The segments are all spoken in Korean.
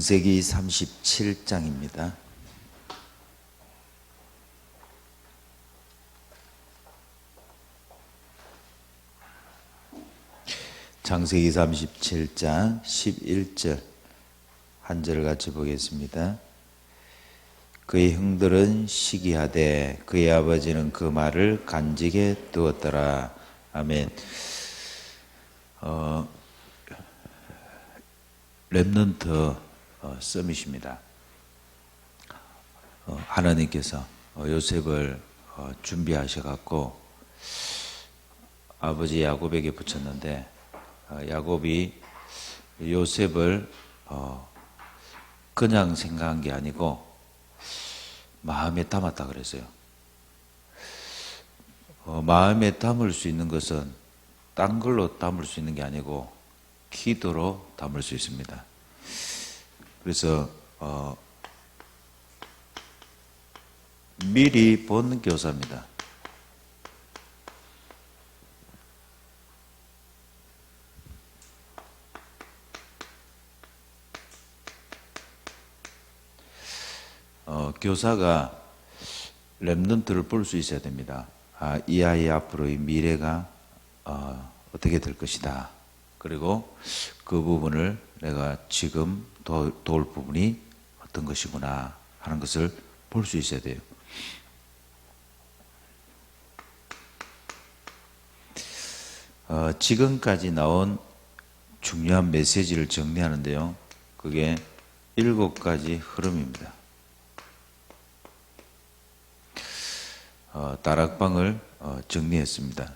창세기 37장입니다. 창세기 37장 11절 한 절을 같이 보겠습니다. 그의 형들은 시기하되 그의 아버지는 그 말을 간직해 두었더라. 아멘. 어, 랩넌트 어, 서밋입니다. 어, 하나님께서 어, 요셉을 어, 준비하셔갖고 아버지 야곱에게 붙였는데 어, 야곱이 요셉을 어, 그냥 생각한 게 아니고 마음에 담았다 그랬어요. 어, 마음에 담을 수 있는 것은 딴 걸로 담을 수 있는 게 아니고 기도로 담을 수 있습니다. 그래서 어, 미리 본 교사입니다. 어, 교사가 랩런트를 볼 수 있어야 됩니다. 아, 이 아이 앞으로의 미래가 어, 어떻게 될 것이다. 그리고 그 부분을 내가 지금 도, 도울 부분이 어떤 것이구나 하는 것을 볼 수 있어야 돼요. 어, 지금까지 나온 중요한 메시지를 정리하는데요. 그게 일곱 가지 흐름입니다. 어, 다락방을 어, 정리했습니다.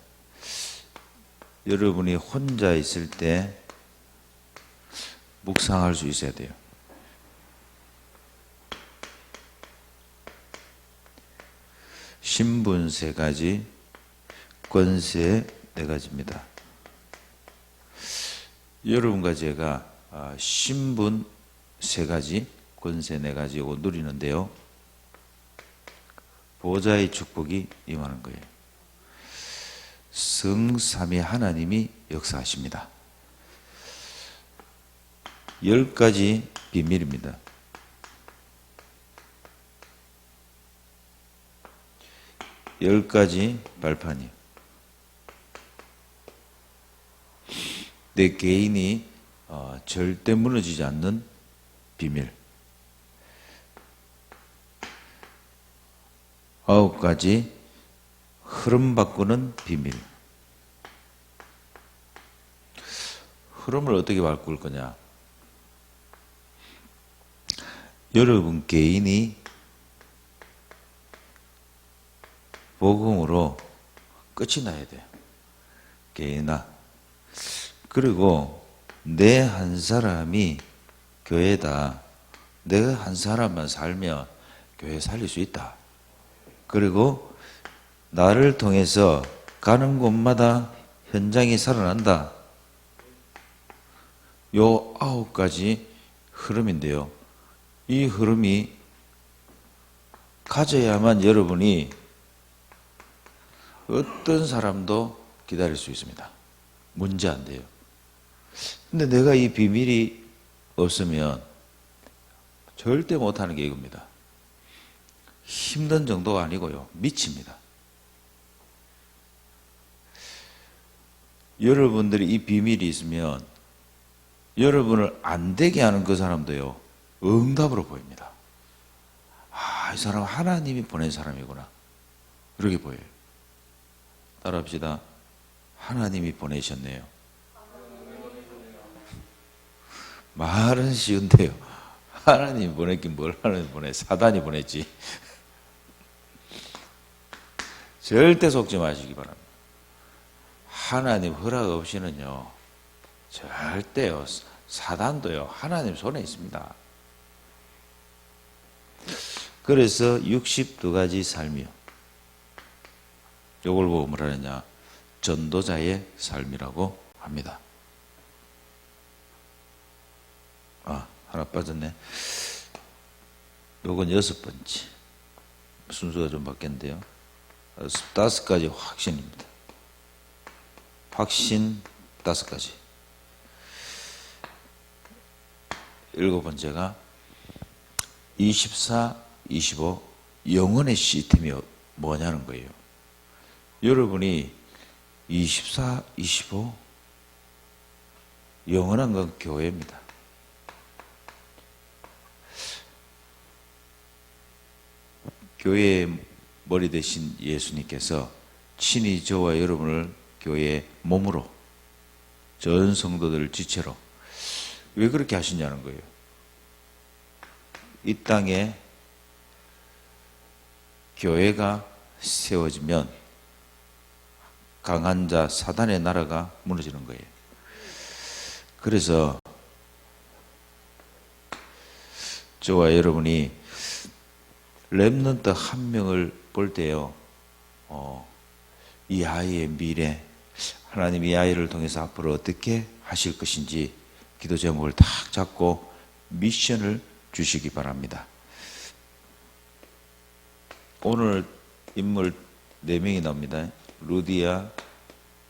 여러분이 혼자 있을 때 묵상할 수 있어야 돼요. 신분 세 가지, 권세 네 가지입니다. 여러분과 제가 아, 신분 세 가지, 권세 네 가지 고 누리는데요. 보좌의 축복이 임하는 거예요. 성삼위 하나님이 역사하십니다. 열 가지 비밀입니다. 열 가지 발판이요. 내 개인이 어, 절대 무너지지 않는 비밀. 아홉 가지 흐름 바꾸는 비밀. 흐름을 어떻게 바꿀 거냐? 여러분 개인이 복음으로 끝이 나야 돼요. 개인아. 그리고 내 한 사람이 교회다. 내가 한 사람만 살면 교회 살릴 수 있다. 그리고 나를 통해서 가는 곳마다 현장이 살아난다. 요 아홉 가지 흐름인데요. 이 흐름이 가져야만 여러분이 어떤 사람도 기다릴 수 있습니다. 문제 안 돼요. 근데 내가 이 비밀이 없으면 절대 못하는 게 이겁니다. 힘든 정도가 아니고요. 미칩니다. 여러분들이 이 비밀이 있으면 여러분을 안 되게 하는 그 사람도요. 응답으로 보입니다. 아, 이 사람 하나님이 보낸 사람이구나. 그렇게 보여요. 따라합시다. 하나님이 보내셨네요. 말은 쉬운데요. 하나님 보냈긴 뭘 하나님 보내? 사단이 보냈지. 절대 속지 마시기 바랍니다. 하나님 허락 없이는요, 절대요, 사단도요, 하나님 손에 있습니다. 그래서 62가지 삶이요. 요걸 보고 뭐라 하느냐, 전도자의 삶이라고 합니다. 아, 하나 빠졌네. 요건 여섯 번째. 순서가 좀 바뀌었는데요. 다섯 가지 확신입니다. 확신 다섯 가지. 일곱 번째가 24, 25 영혼의 시스템이 뭐냐는 거예요. 여러분이 24, 25 영원한 건 교회입니다. 교회의 머리 대신 예수님께서 친히 저와 여러분을 교회의 몸으로 전 성도들을 지체로 왜 그렇게 하시냐는 거예요. 이 땅에 교회가 세워지면 강한 자 사단의 나라가 무너지는 거예요. 그래서 저와 여러분이 랩넌트 한 명을 볼 때요, 어, 이 아이의 미래, 하나님 이 아이를 통해서 앞으로 어떻게 하실 것인지 기도 제목을 딱 잡고 미션을 주시기 바랍니다. 오늘 인물 네 명이 나옵니다. 루디아,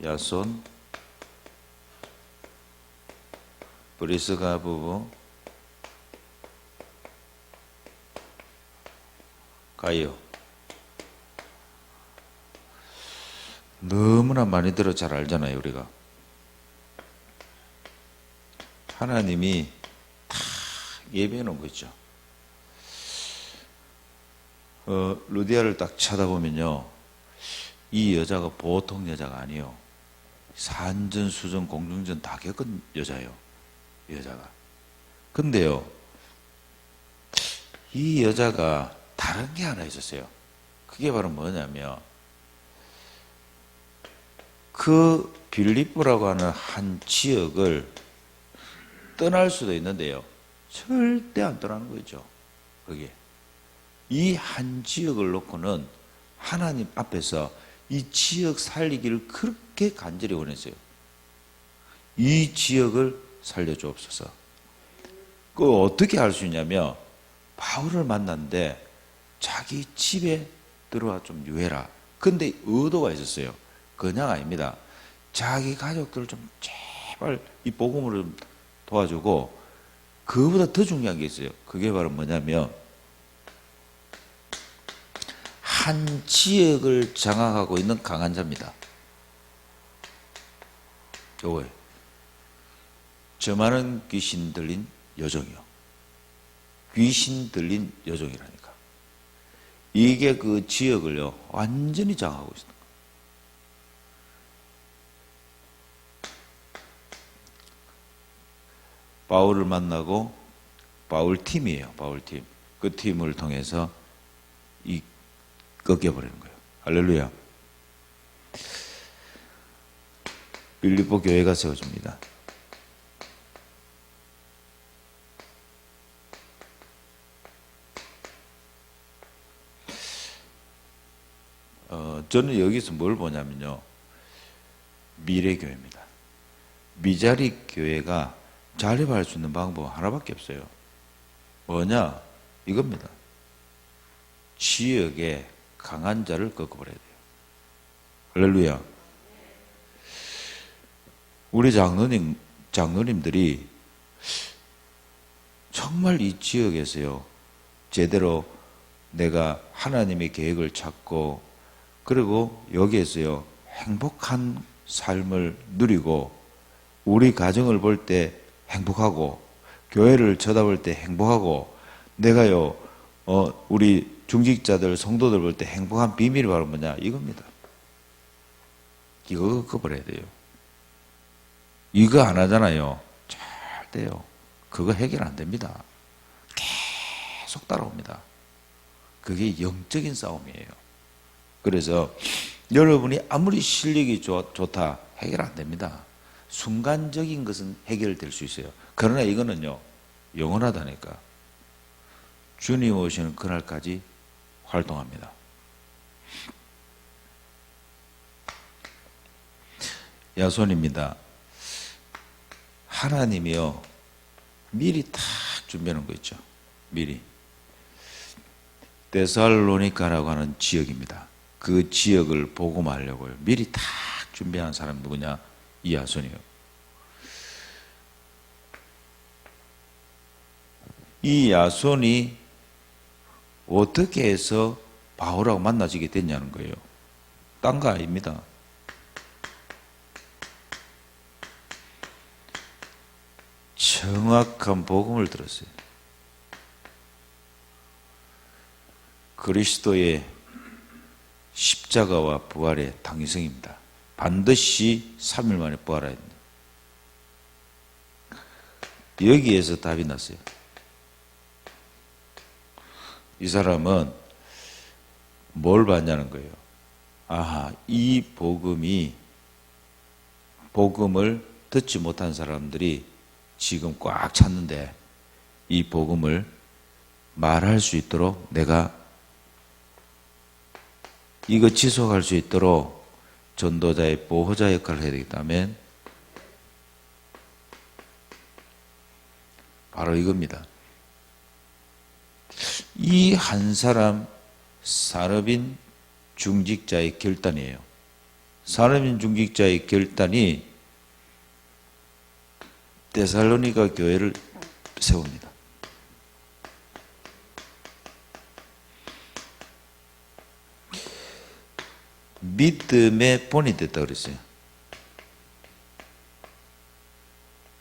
야손, 브리스가 부부, 가요. 너무나 많이 들어 잘 알잖아요, 우리가. 하나님이 다 예배해 놓은 거 있죠. 어, 루디아를 딱 쳐다보면요. 이 여자가 보통 여자가 아니에요. 산전, 수전, 공중전 다 겪은 여자예요. 이 여자가. 근데요. 이 여자가 다른 게 하나 있었어요. 그게 바로 뭐냐면 그 빌립보라고 하는 한 지역을 떠날 수도 있는데요. 절대 안 떠나는 거죠. 그게. 이 한 지역을 놓고는 하나님 앞에서 이 지역 살리기를 그렇게 간절히 원했어요. 이 지역을 살려주옵소서. 그 어떻게 할수 있냐면 바울을 만났는데 자기 집에 들어와 좀 유해라. 근데 의도가 있었어요. 그냥 아닙니다. 자기 가족들을 좀 제발 이 복음으로 도와주고 그보다 더 중요한 게 있어요. 그게 바로 뭐냐면 한 지역을 장악하고 있는 강한 자입니다. 요거예요. 저 많은 귀신 들린 여종이요. 귀신 들린 여종이라니까. 이게 그 지역을요, 완전히 장악하고 있습니다. 바울을 만나고 바울 팀이에요. 바울 팀. 그 팀을 통해서 이 꺾여버리는 거예요. 할렐루야. 빌립보 교회가 세워집니다. 어, 저는 여기서 뭘 보냐면요. 미래교회입니다. 미자리 교회가 자립할 수 있는 방법 하나밖에 없어요. 뭐냐? 이겁니다. 지역에 강한 자를 꺾어버려야 돼요. 할렐루야. 우리 장로님, 장로님들이 정말 이 지역에서요, 제대로 내가 하나님의 계획을 찾고, 그리고 여기에서요, 행복한 삶을 누리고, 우리 가정을 볼때 행복하고, 교회를 쳐다볼 때 행복하고, 내가요, 어, 우리 중직자들, 성도들 볼 때 행복한 비밀이 바로 뭐냐? 이겁니다. 이거 꺾어버려야 돼요. 이거 안 하잖아요. 절대요. 그거 해결 안 됩니다. 계속 따라옵니다. 그게 영적인 싸움이에요. 그래서 여러분이 아무리 실력이 좋, 좋다 해결 안 됩니다. 순간적인 것은 해결될 수 있어요. 그러나 이거는요, 영원하다니까. 주님 오시는 그날까지 활동합니다. 야손입니다. 하나님이요, 미리 탁 준비하는 거 있죠. 미리. 데살로니카라고 하는 지역입니다. 그 지역을 복음하려고요. 미리 탁 준비한 사람 누구냐? 이야손이요. 이 야손이 어떻게 해서 바울하고 만나지게 됐냐는 거예요. 딴 거 아닙니다. 정확한 복음을 들었어요. 그리스도의 십자가와 부활의 당위성입니다. 반드시 3일 만에 부활해야 된다. 여기에서 답이 났어요. 이 사람은 뭘 봤냐는 거예요. 아하, 이 복음이 복음을 듣지 못한 사람들이 지금 꽉 찼는데 이 복음을 말할 수 있도록 내가 이거 지속할 수 있도록 전도자의 보호자 역할을 해야 되기 때문에 바로 이겁니다. 이 한 사람 산업인 중직자의 결단이에요. 산업인 중직자의 결단이 데살로니가 교회를 세웁니다. 믿음의 본이 됐다 그랬어요.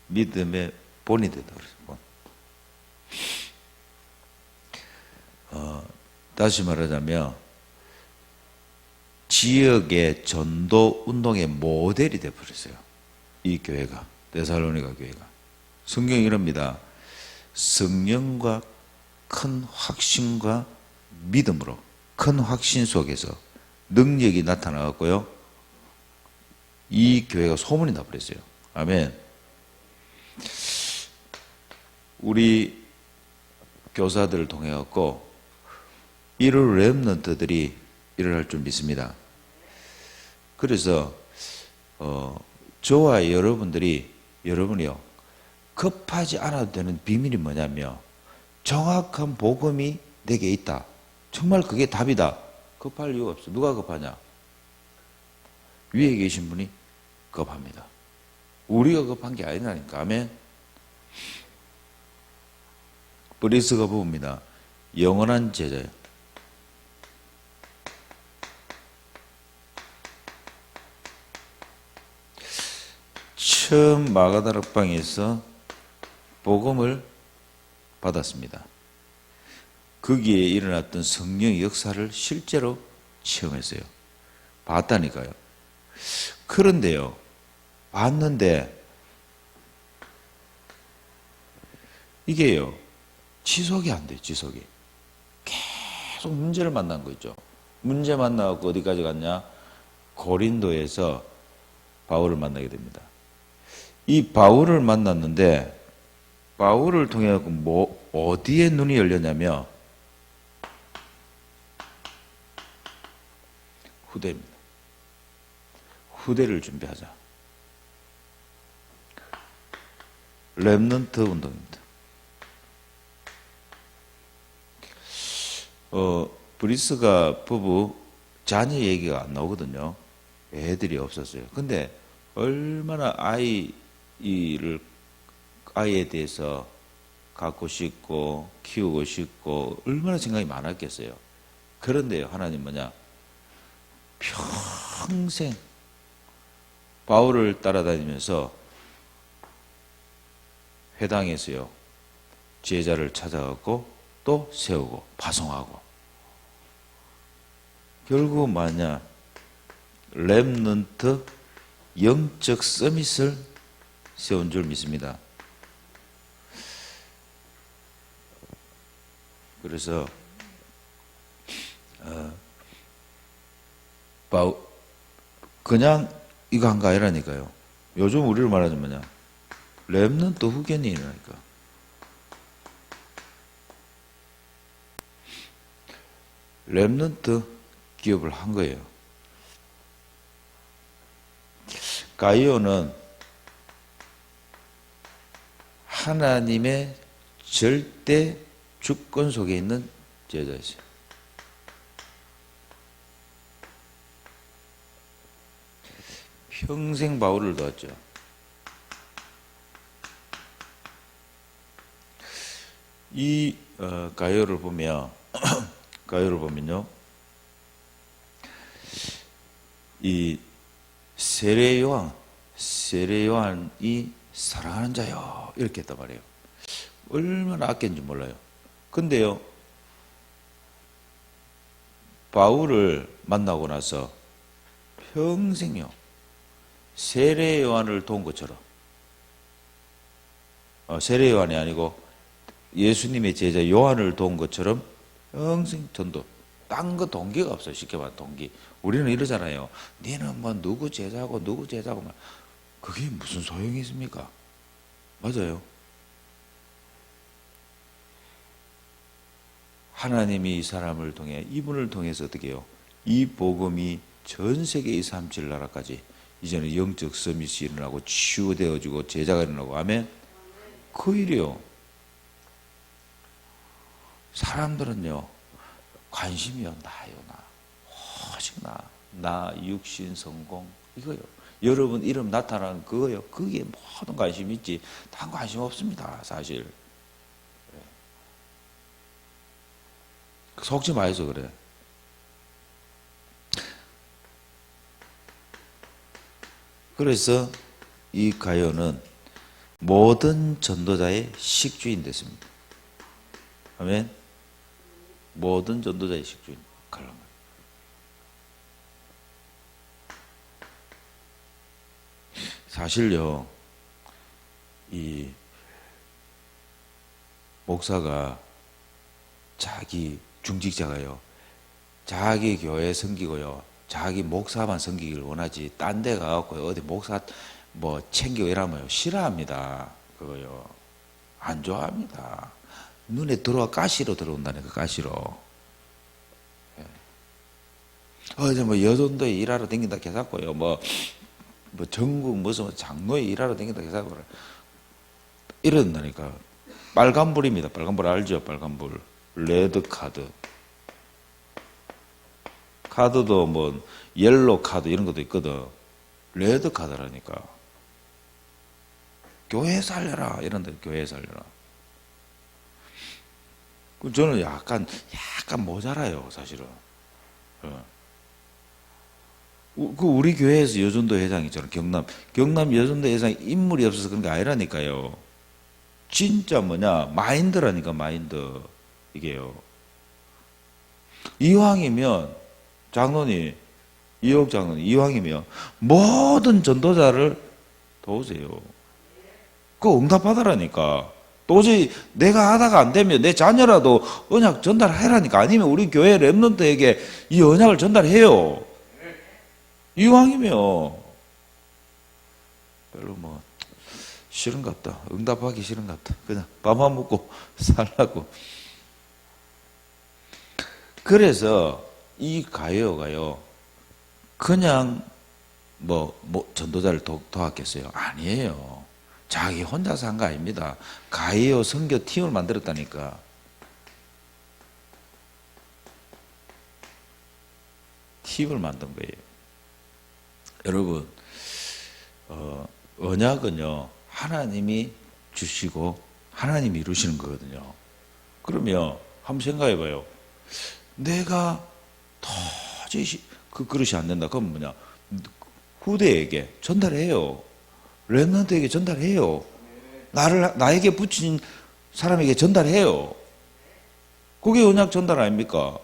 믿음의 본이 됐다 그랬어요. 본. 어, 다시 말하자면 지역의 전도 운동의 모델이 돼 버렸어요. 이 교회가 데살로니가 교회가 성경이 이럽니다. 성령과 큰 확신과 믿음으로 큰 확신 속에서 능력이 나타나갔고요. 이 교회가 소문이 나버렸어요. 아멘. 우리 교사들을 통해 갖고 이럴 랩런트들이 일어날 줄 믿습니다. 그래서 어, 저와 여러분들이 여러분이요 급하지 않아도 되는 비밀이 뭐냐면 정확한 복음이 내게 있다. 정말 그게 답이다. 급할 이유가 없어. 누가 급하냐? 위에 계신 분이 급합니다. 우리가 급한 게 아니라니까. 아멘. 브리스가 부릅니다. 영원한 제자요. 처음 마가다락방에서 복음을 받았습니다. 거기에 일어났던 성령의 역사를 실제로 체험했어요. 봤다니까요. 그런데요, 봤는데, 이게요, 지속이 안 돼요, 지속이. 계속 문제를 만난 거 있죠. 문제 만나고 어디까지 갔냐? 고린도에서 바울을 만나게 됩니다. 이 바울을 만났는데, 바울을 통해 뭐, 어디에 눈이 열렸냐면, 후대입니다. 후대를 준비하자. 랩넌트 운동입니다. 어, 브리스가 부부 자녀 얘기가 안 나오거든요. 애들이 없었어요. 근데 얼마나 아이를 아이에 대해서 갖고 싶고 키우고 싶고 얼마나 생각이 많았겠어요. 그런데요, 하나님 뭐냐? 평생 바울을 따라다니면서 회당에서요 제자를 찾아가고 또 세우고 파송하고 결국 뭐냐 랩넌트 영적 서밋을 세운 줄 믿습니다. 그래서 어, 그냥 이거 한 거 아니라니까요. 요즘 우리를 말하자면 뭐냐 랩넌트 후견인이라니까. 랩넌트 기업을 한 거예요. 가이오는 하나님의 절대 주권 속에 있는 제자였어요. 평생 바울을 도왔죠. 이 어, 가요를 보면 가요를 보면요. 이 세례 요한 세례 요한이 사랑하는 자요 이렇게 했단 말이에요. 얼마나 아꼈는지 몰라요. 근데요. 바울을 만나고 나서 평생요. 세례 요한을 돈 것처럼 어, 세례 요한이 아니고 예수님의 제자 요한을 도운 것처럼 평생 전도. 딴거 동기가 없어요. 쉽게 말해 동기. 우리는 이러잖아요. 니는 뭐 누구 제자고 누구 제자고 막 그게 무슨 소용이 있습니까? 맞아요. 하나님이 이 사람을 통해 이분을 통해서 어떻게 해요? 이 복음이 전 세계 이 삼칠 나라까지 이제는 영적 서밋이 일어나고 치유되어지고 제자가 일어나고 아멘. 그 일이요. 사람들은요 관심이요 나요 나. 오직 나. 나 육신 성공. 이거요. 여러분 이름 나타나는 그거요. 그게 모든 관심 있지. 딴 관심 없습니다 사실. 예. 속지 마해서 그래 그래서 이 가요는 모든 전도자의 식주인 됐습니다. 아멘. 모든 전도자의 식주인 거예요. 사실요, 이 목사가 자기 중직자가요, 자기 교회 섬기고요, 자기 목사만 섬기기를 원하지, 딴 데 가갖고 어디 목사 뭐 챙기고 이러면 싫어합니다. 그거요. 안 좋아합니다. 눈에 들어와 가시로 들어온다니까 가시로. 예. 어제 뭐 여전도에 일하러 댕긴다 해갖고요. 뭐, 뭐 전국 무슨 장로에 일하러 댕긴다 해갖고 이런다니까. 빨간불입니다. 빨간불 알죠? 빨간불. 레드 카드. 카드도 뭐 옐로 카드 이런 것도 있거든. 레드 카드라니까. 교회 살려라 이런 데 교회 살려라. 그 저는 약간 약간 모자라요 사실은. 어. 우- 그 우리 교회에서 여전도 회장 있잖아 경남 경남 여전도 회장 인물이 없어서 그런 게 아니라니까요. 진짜 뭐냐 마인드라니까 마인드 이게요. 이왕이면 장로님 이옥 장로님 이왕이면 모든 전도자를 도우세요. 그 응답하다라니까. 도저히 내가 하다가 안 되면 내 자녀라도 언약 전달해라니까. 아니면 우리 교회 랩런트에게 이 언약을 전달해요. 이왕이면 별로 뭐 싫은 것 같다. 응답하기 싫은 것 같다. 그냥 밥만 먹고 살라고. 그래서 이 가요가요. 그냥 뭐, 뭐 전도자를 도, 도왔겠어요? 아니에요. 자기 혼자서 한 거 아닙니다. 가이오 선교 팀을 만들었다니까. 팀을 만든 거예요. 여러분, 어, 언약은요, 하나님이 주시고, 하나님이 이루시는 거거든요. 그러면, 한번 생각해 봐요. 내가 도저히 시- 그 그릇이 안 된다. 그럼 뭐냐? 후대에게 전달해요. 랩런트에게 전달해요. 나를 나에게 붙인 사람에게 전달해요. 그게 언약 전달 아닙니까?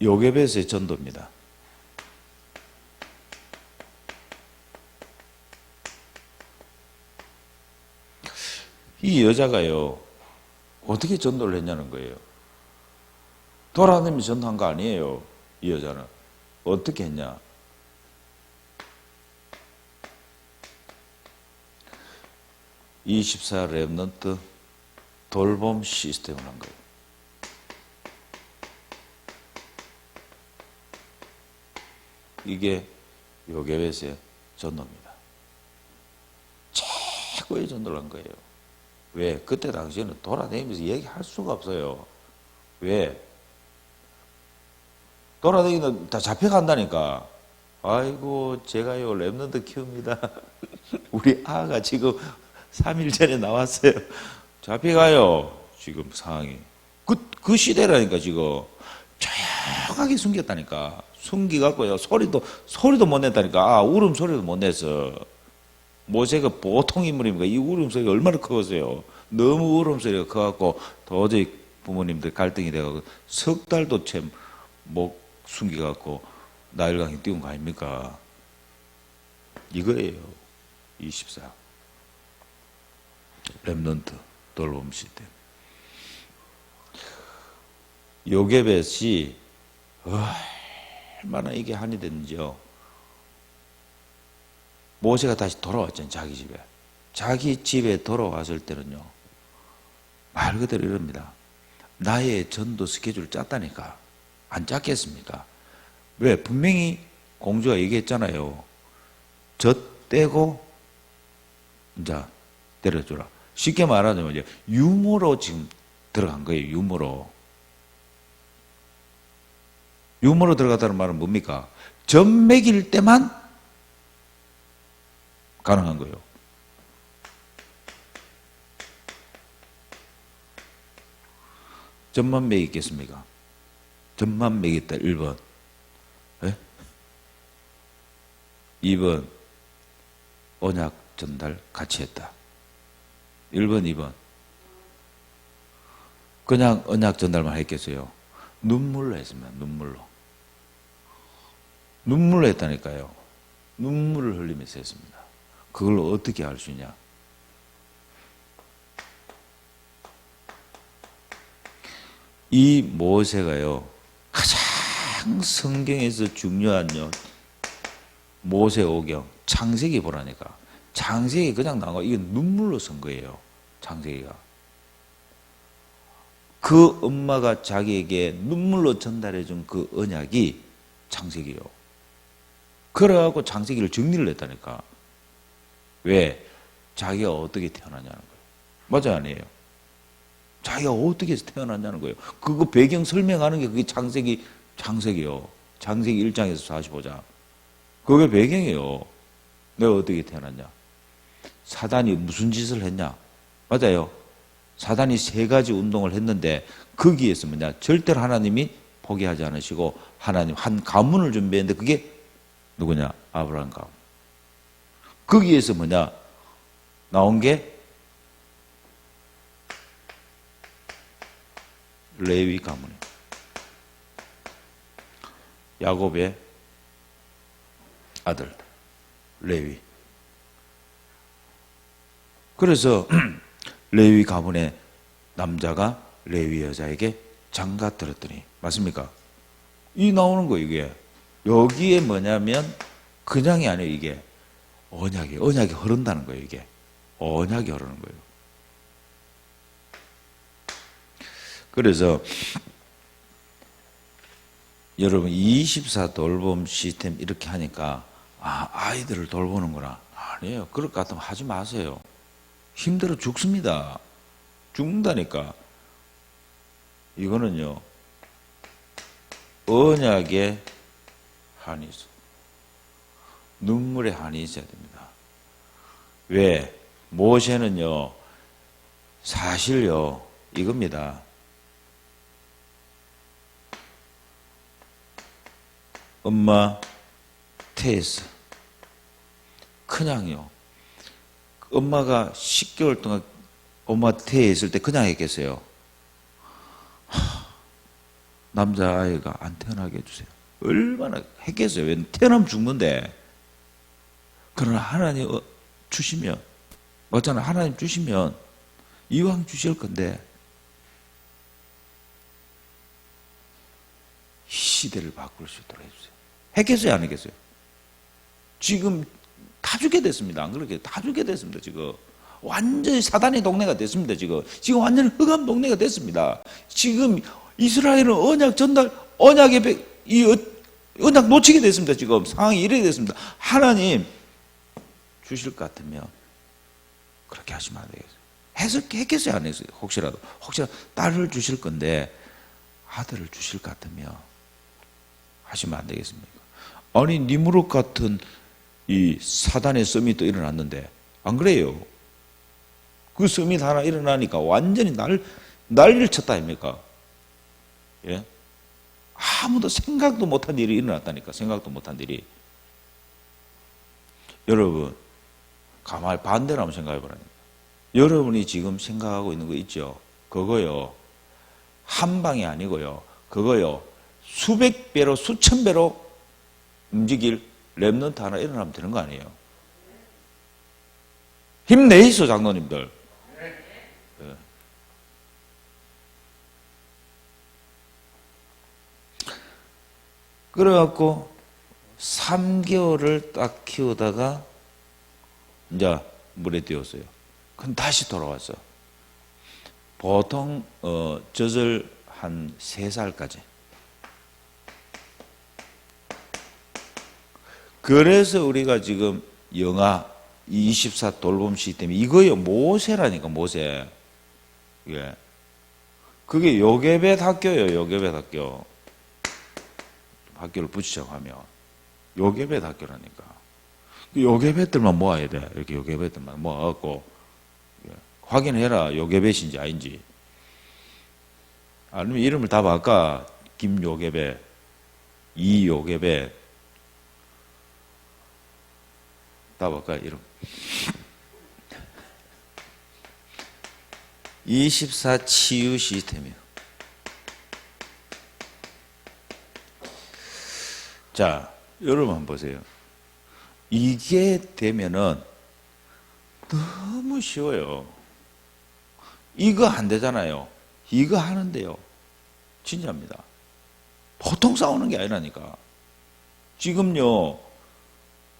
요괴벳의 전도입니다. 이 여자가요, 어떻게 전도를 했냐는 거예요. 돌아다니면서 전도한 거 아니에요. 이 여자는. 어떻게 했냐. (24 랩넌트) 돌봄 시스템을 한 거예요. 이게 요괴벳의 전도입니다. 최고의 전도를 한 거예요. 왜? 그때 당시에는 돌아다니면서 얘기할 수가 없어요. 왜? 돌아다니는 다 잡혀간다니까. 아이고 제가요 랩런드 키웁니다. 우리 아가 지금 3일 전에 나왔어요. 잡혀가요 지금 상황이. 그, 그 시대라니까 지금 조용하게 숨겼다니까. 숨기갖고요 소리도 소리도 못 냈다니까. 아 울음 소리도 못 냈어. 모세가 보통 인물입니까? 이 울음소리가 얼마나 커서요. 너무 울음소리가 커갖고 도저히 부모님들 갈등이 돼갖고 석 달도 채목 숨겨갖고 나일강에 띄운 거 아닙니까? 이거예요. 24. 랩넌트 돌봄 시스템. 요게벳이 얼마나 이게 한이 됐는지요. 모세가 다시 돌아왔잖아요, 자기 집에. 자기 집에 돌아왔을 때는요, 말 그대로 이럽니다. 나의 전도 스케줄 짰다니까. 안 짰겠습니까? 왜? 분명히 공주가 얘기했잖아요. 젖 떼고, 이제 때려주라. 쉽게 말하자면 이제 유머로 지금 들어간 거예요, 유머로. 유머로 들어갔다는 말은 뭡니까? 젖 먹일 때만 가능한 거예요. 점만 매겠습니까? 점만 매겠다 1번. 예? 2번 언약 전달 같이 했다. 1번, 2번. 그냥 언약 전달만 했겠어요. 눈물로 했습니다. 눈물로. 눈물로 했다니까요. 눈물을 흘리면서 했습니다. 그걸 어떻게 할수 있냐? 이 모세가요, 가장 성경에서 중요한요, 모세 오경, 창세기 보라니까. 창세기 그냥 나온 거, 이게 눈물로 쓴 거예요. 창세기가. 그 엄마가 자기에게 눈물로 전달해 준 그 언약이 창세기요. 그래갖고 창세기를 정리를 했다니까. 왜? 자기가 어떻게 태어났냐는 거예요. 맞아, 아니에요? 자기가 어떻게 태어났냐는 거예요. 그거 배경 설명하는 게 그게 창세기, 창세기요. 창세기 1장에서 45장. 그게 배경이에요. 내가 어떻게 태어났냐. 사단이 무슨 짓을 했냐. 맞아요. 사단이 세 가지 운동을 했는데 거기에서 뭐냐. 절대로 하나님이 포기하지 않으시고 하나님 한 가문을 준비했는데 그게 누구냐. 아브라함 가문. 거기에서 뭐냐. 나온 게 레위 가문이에요. 야곱의 아들 레위. 그래서 레위 가문의 남자가 레위 여자에게 장가 들었더니 맞습니까? 이 나오는 거 이게 여기에 뭐냐면 그냥이 아니에요 이게 언약이 언약이 흐른다는 거예요 이게 언약이 흐르는 거예요. 그래서 여러분 24 돌봄 시스템 이렇게 하니까 아 아이들을 돌보는구나 아니에요. 그럴 것 같으면 하지 마세요. 힘들어 죽습니다. 죽는다니까. 이거는요 언약의 한이 있어. 눈물의 한이 있어야 됩니다. 왜? 모세는요 사실요 이겁니다. 엄마 태에서 그냥요. 엄마가 10개월 동안 엄마 태에 있을 때 그냥 했겠어요. 남자아이가 안 태어나게 해주세요. 얼마나 했겠어요. 왜 태어나면 죽는데. 그러나 하나님 어, 주시면, 맞잖아. 하나님 주시면 이왕 주실 건데, 시대를 바꿀 수 있도록 해주세요. 했겠어요? 안 했겠어요? 지금 다 죽게 됐습니다. 안 그렇게 다 죽게 됐습니다. 지금 완전히 사단의 동네가 됐습니다. 지금 지금 완전히 흑암 동네가 됐습니다. 지금 이스라엘은 언약 전달 언약의 백, 이 어, 언약 놓치게 됐습니다. 지금 상황이 이래 됐습니다. 하나님 주실 것 같으면 그렇게 하시면 안 되겠어요. 했겠어요? 안 했어요? 혹시라도 혹시라도 딸을 주실 건데 아들을 주실 것 같으면 하시면 안 되겠습니까? 아니 니무롯 같은 이 사단의 서밋도 일어났는데 안 그래요? 그 서밋 하나 일어나니까 완전히 날 난리를 쳤다 아닙니까? 예? 아무도 생각도 못한 일이 일어났다니까 생각도 못한 일이 여러분 가만히 반대로 한번 생각해 보라니까 여러분이 지금 생각하고 있는 거 있죠? 그거요 한 방이 아니고요 그거요 수백 배로 수천 배로 움직일 랩넌트 하나 일어나면 되는 거 아니에요? 힘내이소 장로님들. 예. 그래갖고 3개월을 딱 키우다가 이제 물에 띄웠어요. 그럼 다시 돌아왔어. 보통 어, 젖을 한 3살까지. 그래서 우리가 지금 영화 24 돌봄 시스템 이거요 모세라니까 모세. 예. 그게 요괴벳 학교예요. 요괴벳 학교. 학교를 붙이자고 하면 요괴벳 학교라니까. 그 요괴벳들만 모아야 돼. 이렇게 요괴벳들만 모아갖고 예. 확인해라. 요괴벳인지 아닌지. 아니면 이름을 다 바꿔. 김요괴벳, 이요괴벳, 다 바꿔 이름. 24 치유 시스템이에요. 자, 여러분 한번 보세요. 이게 되면은 너무 쉬워요. 이거 안 되잖아요. 이거 하는데요. 진짜입니다. 보통 싸우는 게 아니라니까. 지금요,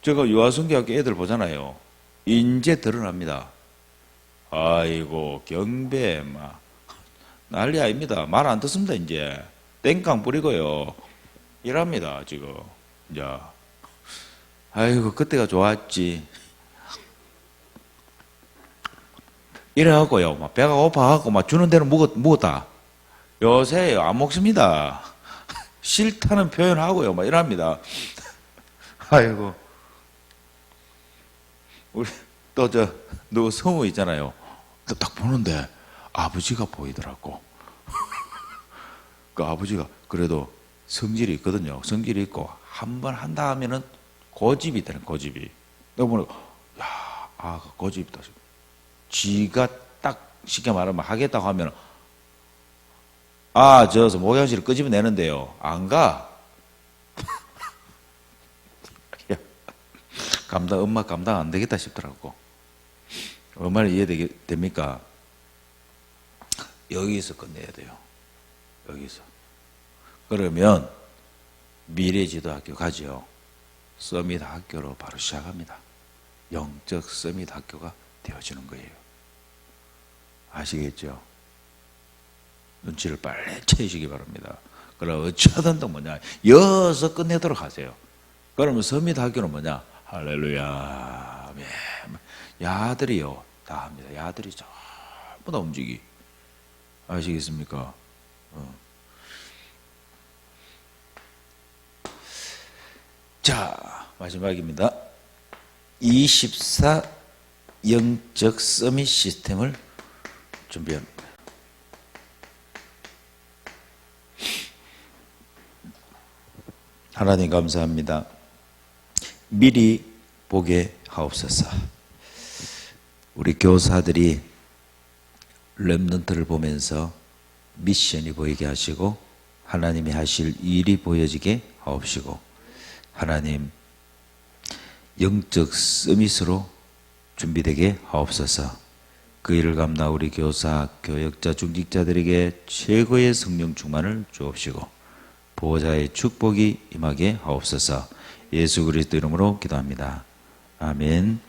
제가 유아성교학교 애들 보잖아요. 이제 드러납니다. 아이고, 경배, 막. 난리 아닙니다. 말 안 듣습니다, 이제. 땡깡 뿌리고요. 이랍니다, 지금. 이제. 아이고, 그때가 좋았지. 이래갖고요. 막 배가 고파갖고 막 주는 대로 먹었, 먹었다. 요새 안 먹습니다. 싫다는 표현하고요. 막 이랍니다. 아이고. 우리 또 저 누구 성우 있잖아요. 또딱 보는데 아버지가 보이더라고. 그 아버지가 그래도 성질이 있거든요. 성질이 있고 한 번 한다 하면은 고집이 되는 고집이. 내가 보니까 야, 아, 그 고집이다. 지가 딱 쉽게 말하면 하겠다고 하면 아, 저서 모양실을 끄집어내는데요. 안 가. 야, 감당, 엄마 감당 안 되겠다 싶더라고. 얼마나 이해됩니까? 여기서 끝내야 돼요. 여기서. 그러면 미래 지도학교 가죠. 서밋 학교로 바로 시작합니다. 영적 서밋 학교가 되어지는 거예요. 아시겠죠? 눈치를 빨리 채시기 바랍니다. 그럼 어쩌든 또 뭐냐, 여서 끝내도록 하세요. 그러면 서밋 학교는 뭐냐, 할렐루야. 야들이요, 다 합니다. 야들이 전부 다 움직이. 아시겠습니까? 어. 자, 마지막입니다. 24 영적 서밋 시스템을 준비합니다. 하나님 감사합니다. 미리 보게 하옵소서. 우리 교사들이 렘넌트를 보면서 미션이 보이게 하시고 하나님이 하실 일이 보여지게 하옵시고 하나님 영적 서밋으로 준비되게 하옵소서. 그 일을 감당 우리 교사, 교역자, 중직자들에게 최고의 성령 충만을 주옵시고 보호자의 축복이 임하게 하옵소서. 예수 그리스도 이름으로 기도합니다. 아멘.